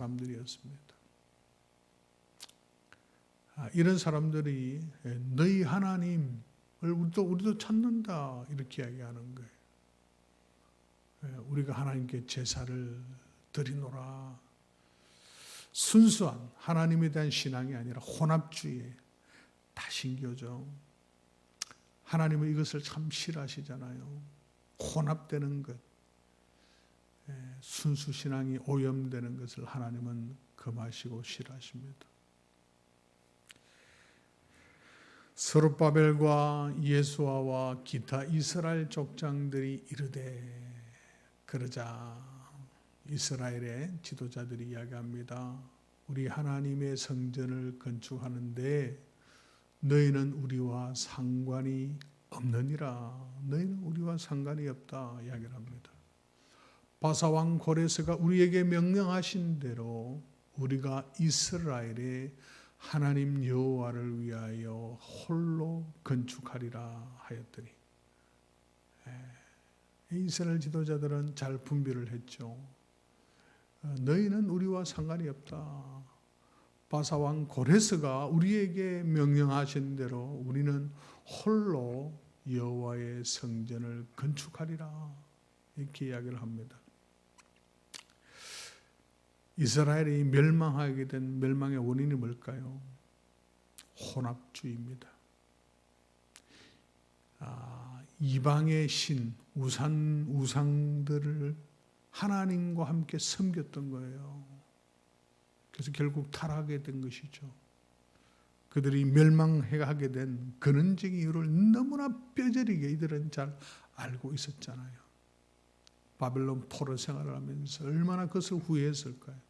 사람들이었습니다. 아, 이런 사람들이 너희 하나님을 우리도 우리도 찾는다 이렇게 이야기하는 거예요. 예, 우리가 하나님께 제사를 드리노라. 순수한 하나님에 대한 신앙이 아니라 혼합주의에 다 신교죠. 하나님은 이것을 참 싫어하시잖아요. 혼합되는 것, 예, 순수 신앙이 오염되는 것을 하나님은 금하시고 싫어하십니다. 스룹바벨과 예수아와 기타 이스라엘 족장들이 이르되 그러자 이스라엘의 지도자들이 이야기합니다. 우리 하나님의 성전을 건축하는데 너희는 우리와 상관이 없느니라. 너희는 우리와 상관이 없다 이야기를 합니다. 바사왕 고레스가 우리에게 명령하신 대로 우리가 이스라엘의 하나님 여호와를 위하여 홀로 건축하리라 하였더니 이스라엘 지도자들은 잘 분별을 했죠. 어, 너희는 우리와 상관이 없다. 바사왕 고레스가 우리에게 명령하신 대로 우리는 홀로 여호와의 성전을 건축하리라 이렇게 이야기를 합니다. 이스라엘이 멸망하게 된 멸망의 원인이 뭘까요? 혼합주의입니다. 아, 이방의 신, 우산, 우상들을 하나님과 함께 섬겼던 거예요. 그래서 결국 타락하게 된 것이죠. 그들이 멸망하게 된 근원적인 이유를 너무나 뼈저리게 이들은 잘 알고 있었잖아요. 바벨론 포로 생활을 하면서 얼마나 그것을 후회했을까요?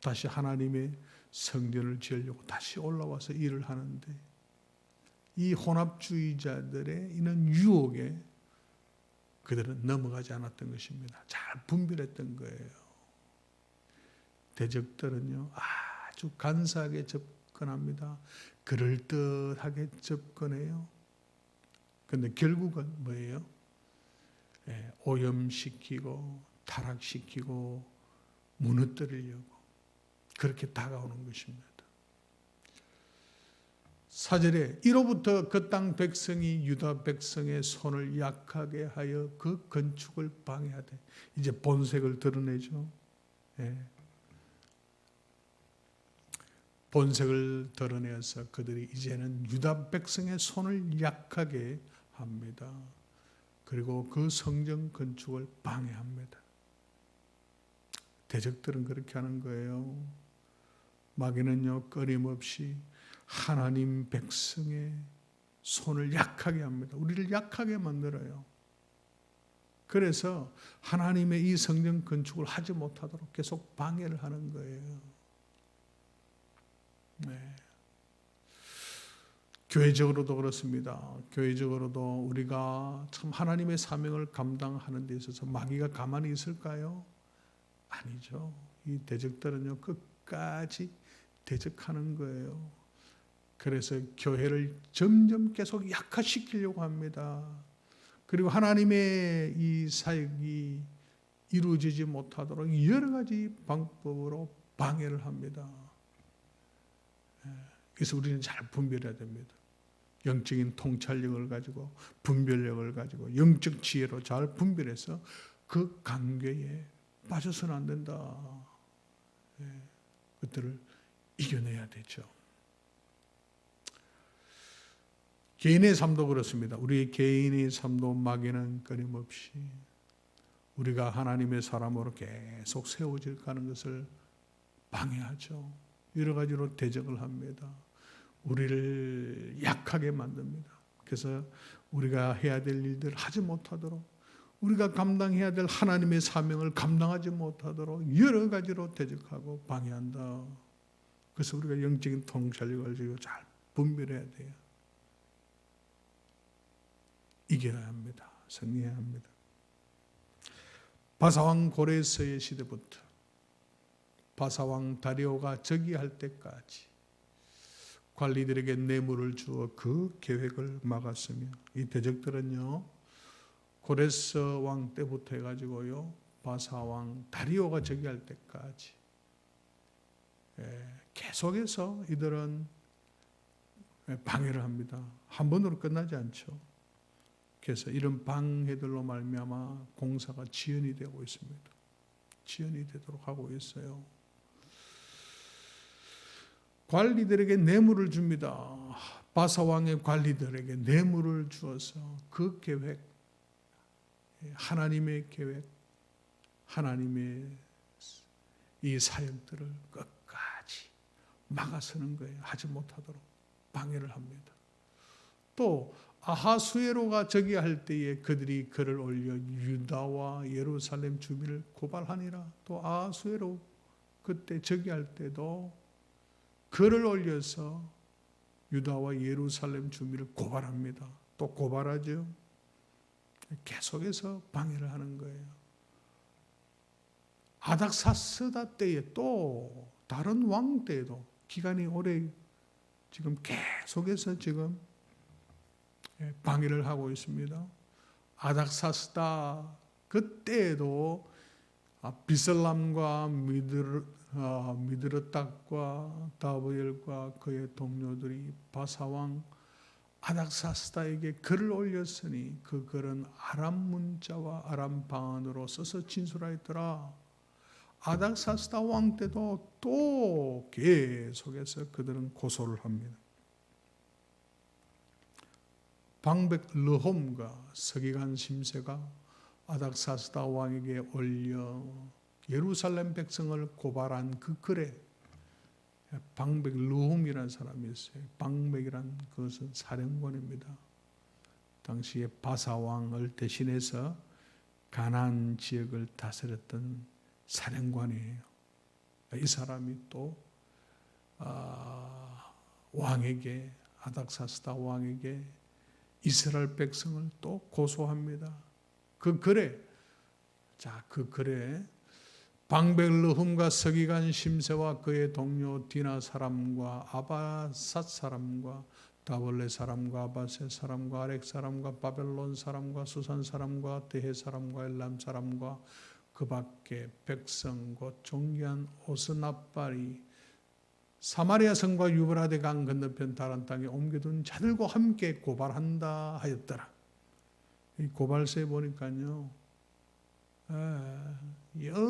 다시 하나님의 성전을 지으려고 다시 올라와서 일을 하는데 이 혼합주의자들의 이는 유혹에 그들은 넘어가지 않았던 것입니다. 잘 분별했던 거예요. 대적들은요, 아주 간사하게 접근합니다. 그럴듯하게 접근해요. 근데 결국은 뭐예요? 예, 오염시키고, 타락시키고, 무너뜨리려고. 그렇게 다가오는 것입니다. 사절에 이로부터 그 땅 백성이 유다 백성의 손을 약하게 하여 그 건축을 방해하되 이제 본색을 드러내죠. 예. 본색을 드러내서 그들이 이제는 유다 백성의 손을 약하게 합니다. 그리고 그 성전 건축을 방해합니다. 대적들은 그렇게 하는 거예요. 마귀는요 끊임없이 하나님 백성의 손을 약하게 합니다. 우리를 약하게 만들어요. 그래서 하나님의 이 성전 건축을 하지 못하도록 계속 방해를 하는 거예요. 네. 교회적으로도 그렇습니다. 교회적으로도 우리가 참 하나님의 사명을 감당하는 데 있어서 마귀가 가만히 있을까요? 아니죠. 이 대적들은요, 끝까지 대적하는 거예요. 그래서 교회를 점점 계속 약화시키려고 합니다. 그리고 하나님의 이 사역이 이루어지지 못하도록 여러 가지 방법으로 방해를 합니다. 예, 그래서 우리는 잘 분별해야 됩니다. 영적인 통찰력을 가지고 분별력을 가지고 영적 지혜로 잘 분별해서 그 관계에 빠져서는 안 된다. 예, 그들을 이겨내야 되죠. 개인의 삶도 그렇습니다. 우리 개인의 삶도 마귀는 끊임없이 우리가 하나님의 사람으로 계속 세워질 가는 것을 방해하죠. 여러 가지로 대적을 합니다. 우리를 약하게 만듭니다. 그래서 우리가 해야 될 일들 하지 못하도록 우리가 감당해야 될 하나님의 사명을 감당하지 못하도록 여러 가지로 대적하고 방해한다. 그래서 우리가 영적인 통찰력을 가지고 잘 분별해야 돼요. 이겨야 합니다. 승리해야 합니다. 바사왕 고레스의 시대부터 바사왕 다리오가 즉위할 때까지 관리들에게 뇌물을 주어 그 계획을 막았으며 이 대적들은요 고레스 왕 때부터 해가지고요 바사왕 다리오가 저기할 때까지 예, 계속해서 이들은 방해를 합니다. 한 번으로 끝나지 않죠. 그래서 이런 방해들로 말미암아 공사가 지연이 되고 있습니다. 지연이 되도록 하고 있어요. 관리들에게 뇌물을 줍니다. 바사 왕의 관리들에게 뇌물을 주어서 그 계획, 하나님의 계획, 하나님의 이 사역들을 끝까지 막아서는 거예요. 하지 못하도록 방해를 합니다. 또 아하수에로가 저기 할 때에 그들이 글을 올려 유다와 예루살렘 주민을 고발하니라. 또 아하수에로 그때 저기 할 때도 글을 올려서 유다와 예루살렘 주민을 고발합니다. 또 고발하죠. 계속해서 방해를 하는 거예요. 아닥사스다 때에 또 다른 왕 때에도 기간이 오래 지금 계속해서 지금 방해를 하고 있습니다. 아닥사스다 그때에도 비슬람과 미들 아, 다브엘과 그의 동료들이 바사왕 아닥사스다에게 글을 올렸으니 그 글은 아람 문자와 아람 방언으로 써서 진술하였더라. 아닥사스다 왕 때도 또 계속해서 그들은 고소를 합니다. 방백 르홈과 서기관 심세가 아닥사스다 왕에게 올려 예루살렘 백성을 고발한 그 글에 방백 르홈이라는 사람이 있어요. 방백이란 그것은 사령관입니다. 당시에 바사 왕을 대신해서 가난 지역을 다스렸던 사령관이에요. 이 사람이 또 아, 왕에게 아닥사스다 왕에게 이스라엘 백성을 또 고소합니다. 그 글에 자 그 글에 방백르흠과 서기관 심세와 그의 동료 디나 사람과 아바삿 사람과 다벌레 사람과 아바세 사람과 아렉 사람과 바벨론 사람과 수산 사람과 대해 사람과 엘람 사람과 그 밖에 백성 곧 종기한 오스나발이 사마리아 성과 유브라데 강 건너편 다른 땅에 옮겨둔 자들과 함께 고발한다 하였더라. 이 고발서에 보니까요. 여러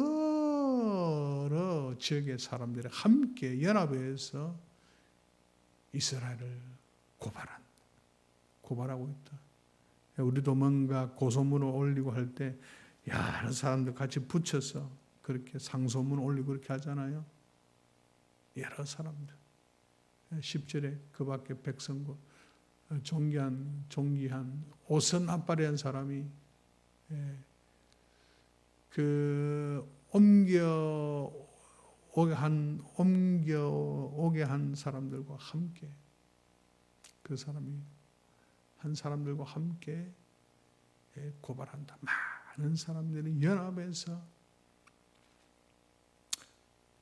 지역의 사람들이 함께 연합해서 이스라엘을 고발한 고발하고 있다. 우리도 뭔가 고소문을 올리고 할 때 여러 사람들 같이 붙여서 그렇게 상소문 올리고 그렇게 하잖아요. 여러 사람들. 10절에 그 밖에 백성과 종기한, 종기한, 옷은 앞발이한 사람이 그 옮겨 오게 한 옮겨 오게 한 사람들과 함께 그 사람이 한 사람들과 함께 고발한다. 많은 사람들이 연합해서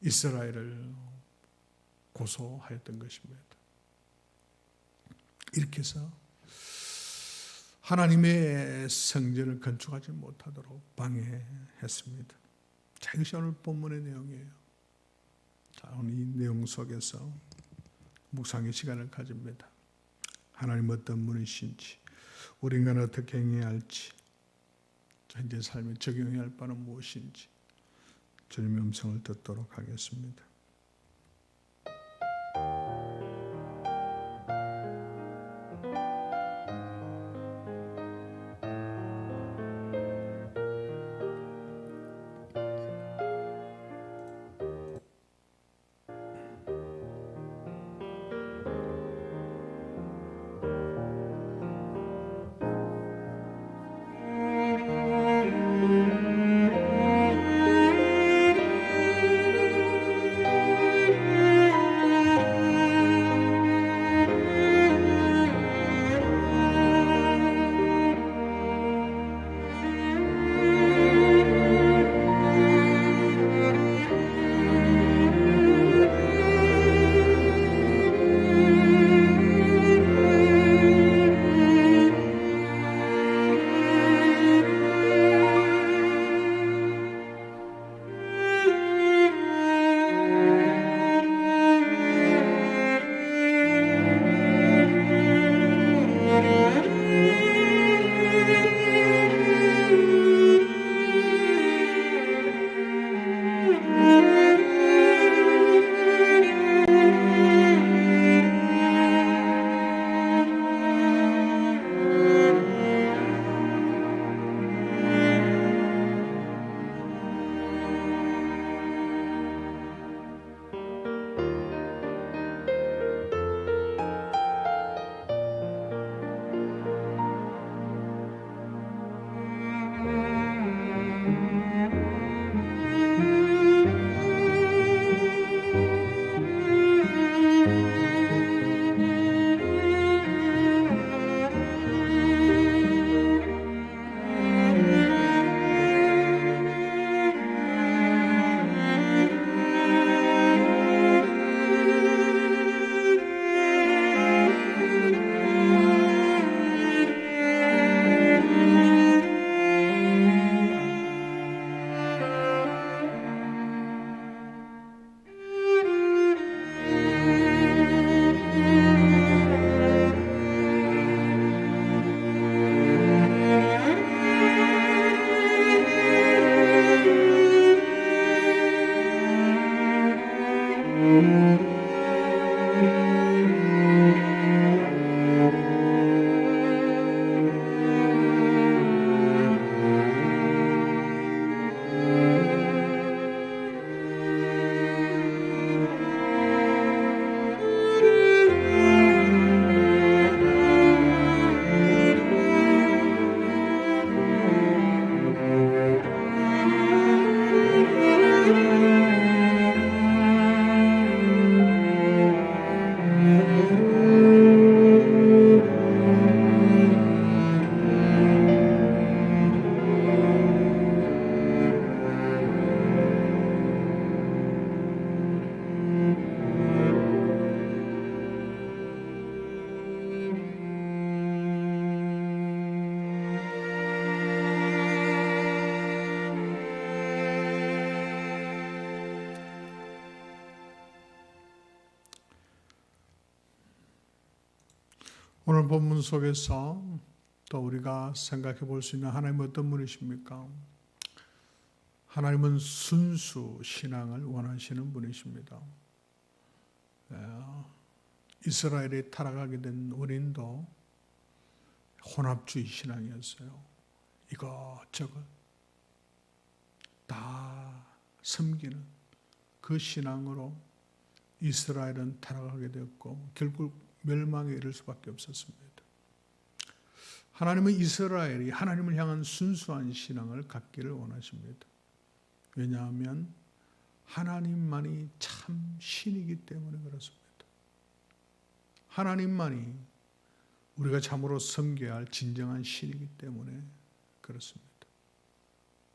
이스라엘을 고소하였던 것입니다. 이렇게 해서 하나님의 성전을 건축하지 못하도록 방해했습니다. 자, 이것이 오늘 본문의 내용이에요. 자, 오늘 이 내용 속에서 묵상의 시간을 가집니다. 하나님 어떤 분이신지, 우리 인간 어떻게 행해야 할지, 현재 삶에 적용해야 할 바는 무엇인지, 주님의 음성을 듣도록 하겠습니다. Música 오늘 본문 속에서 또 우리가 생각해 볼 수 있는 하나님은 어떤 분이십니까? 하나님은 순수 신앙을 원하시는 분이십니다. 예, 이스라엘이 타락하게 된 원인도 혼합주의 신앙이었어요. 이것저것 다 섬기는 그 신앙으로 이스라엘은 타락하게 되었고 결국 멸망에 이를 수밖에 없었습니다. 하나님은 이스라엘이 하나님을 향한 순수한 신앙을 갖기를 원하십니다. 왜냐하면 하나님만이 참 신이기 때문에 그렇습니다. 하나님만이 우리가 참으로 섬겨야 할 진정한 신이기 때문에 그렇습니다.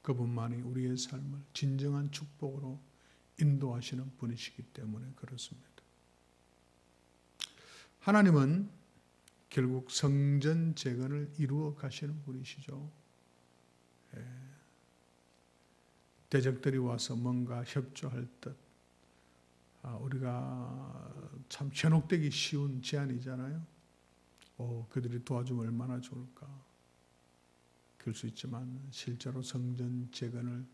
그분만이 우리의 삶을 진정한 축복으로 인도하시는 분이시기 때문에 그렇습니다. 하나님은 결국 성전 재건을 이루어 가시는 분이시죠. 예. 대적들이 와서 뭔가 협조할 듯 아, 우리가 참 현혹되기 쉬운 제안이잖아요. 오, 그들이 도와주면 얼마나 좋을까. 그럴 수 있지만 실제로 성전 재건을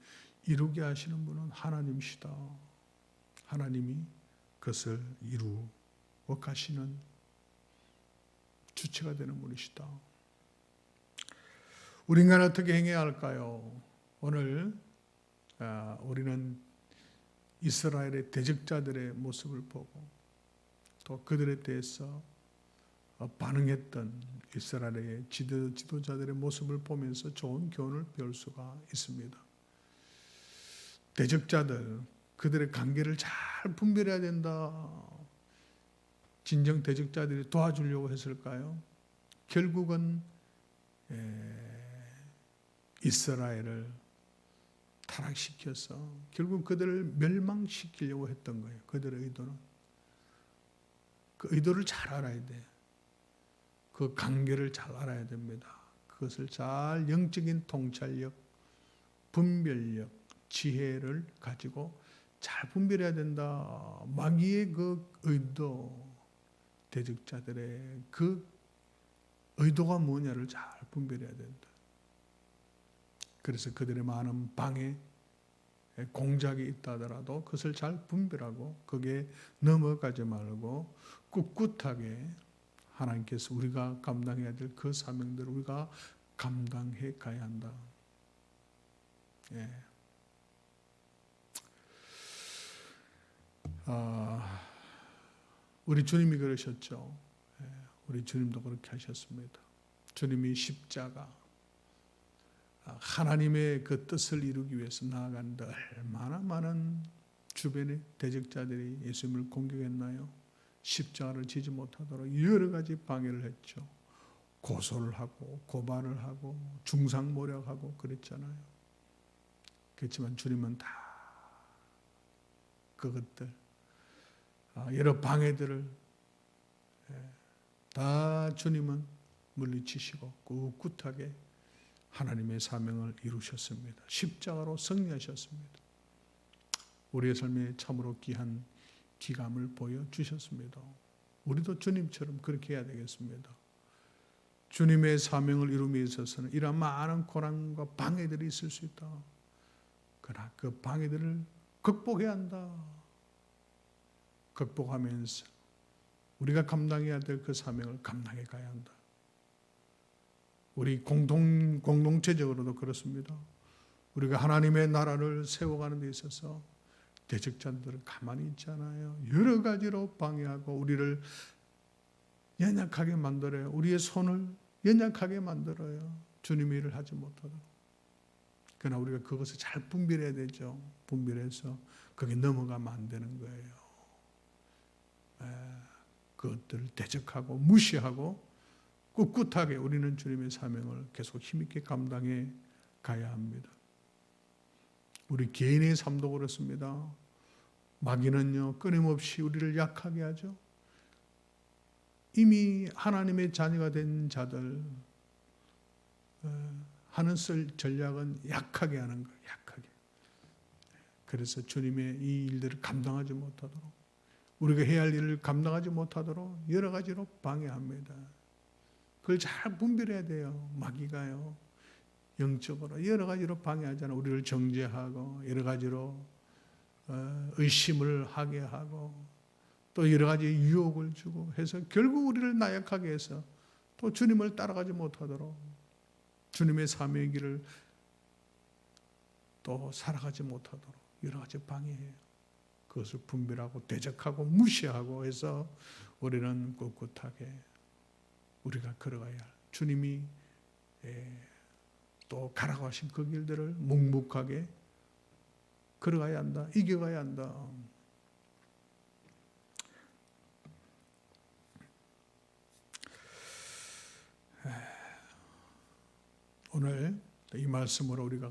이루게 하시는 분은 하나님이시다. 하나님이 그것을 이루어 가시는 주체가 되는 분이시다. 우리 인간 어떻게 행해야 할까요? 오늘 아, 우리는 이스라엘의 대적자들의 모습을 보고 또 그들에 대해서 어, 반응했던 이스라엘의 지도, 지도자들의 모습을 보면서 좋은 교훈을 배울 수가 있습니다. 대적자들, 그들의 관계를 잘 분별해야 된다. 진정 대적자들이 도와주려고 했을까요? 결국은 이스라엘을 타락시켜서 결국 그들을 멸망시키려고 했던 거예요. 그들의 의도는. 그 의도를 잘 알아야 돼. 그 관계를 잘 알아야 됩니다. 그것을 잘 영적인 통찰력, 분별력, 지혜를 가지고 잘 분별해야 된다. 마귀의 그 의도, 대적자들의 그 의도가 뭐냐를 잘 분별해야 된다. 그래서 그들의 많은 방해, 공작이 있다 하더라도 그것을 잘 분별하고 거기에 넘어가지 말고 꿋꿋하게 하나님께서 우리가 감당해야 될 그 사명들을 우리가 감당해 가야 한다. 예. 아, 우리 주님이 그러셨죠. 예, 우리 주님도 그렇게 하셨습니다. 주님이 십자가 아, 하나님의 그 뜻을 이루기 위해서 나아가는데 얼마나 많은 주변의 대적자들이 예수님을 공격했나요? 십자가를 지지 못하도록 여러 가지 방해를 했죠. 고소를 하고 고발을 하고 중상모략하고 그랬잖아요. 그렇지만 주님은 다 그것들 아, 여러 방해들을 예, 다 주님은 물리치시고 꿋꿋하게 하나님의 사명을 이루셨습니다. 십자가로 승리하셨습니다. 우리의 삶에 참으로 귀한 기감을 보여주셨습니다. 우리도 주님처럼 그렇게 해야 되겠습니다. 주님의 사명을 이루기 있어서는 이런 많은 고난과 방해들이 있을 수 있다. 그러나 그 방해들을 극복해야 한다. 극복하면서 우리가 감당해야 될 그 사명을 감당해 가야 한다. 우리 공동 공동체적으로도 그렇습니다. 우리가 하나님의 나라를 세워가는 데 있어서 대적자들은 가만히 있잖아요. 여러 가지로 방해하고 우리를 연약하게 만들어요. 우리의 손을 연약하게 만들어요. 주님의 일을 하지 못하도록. 그러나 우리가 그것을 잘 분별해야 되죠. 분별해서 거기 넘어가면 안 되는 거예요. 에, 그것들을 대적하고 무시하고 꿋꿋하게 우리는 주님의 사명을 계속 힘있게 감당해 가야 합니다. 우리 개인의 삶도 그렇습니다. 마귀는요 끊임없이 우리를 약하게 하죠. 이미 하나님의 자녀가 된 자들 어, 하는 쓸 전략은 약하게 하는 거예요. 약하게. 그래서 주님의 이 일들을 감당하지 못하도록 우리가 해야 할 일을 감당하지 못하도록 여러 가지로 방해합니다. 그걸 잘 분별해야 돼요. 마귀가요. 영적으로 여러 가지로 방해하잖아. 우리를 정죄하고 여러 가지로 어, 의심을 하게 하고 또 여러 가지 유혹을 주고 해서 결국 우리를 나약하게 해서 또 주님을 따라가지 못하도록 주님의 사명의 길을 또 살아가지 못하도록 여러 가지 방해해요. 그것을 분별하고 대적하고 무시하고 해서 우리는 꿋꿋하게 우리가 걸어가야 할 주님이 예, 또 가라고 하신 그 길들을 묵묵하게 걸어가야 한다. 이겨가야 한다. 오늘 이 말씀으로 우리가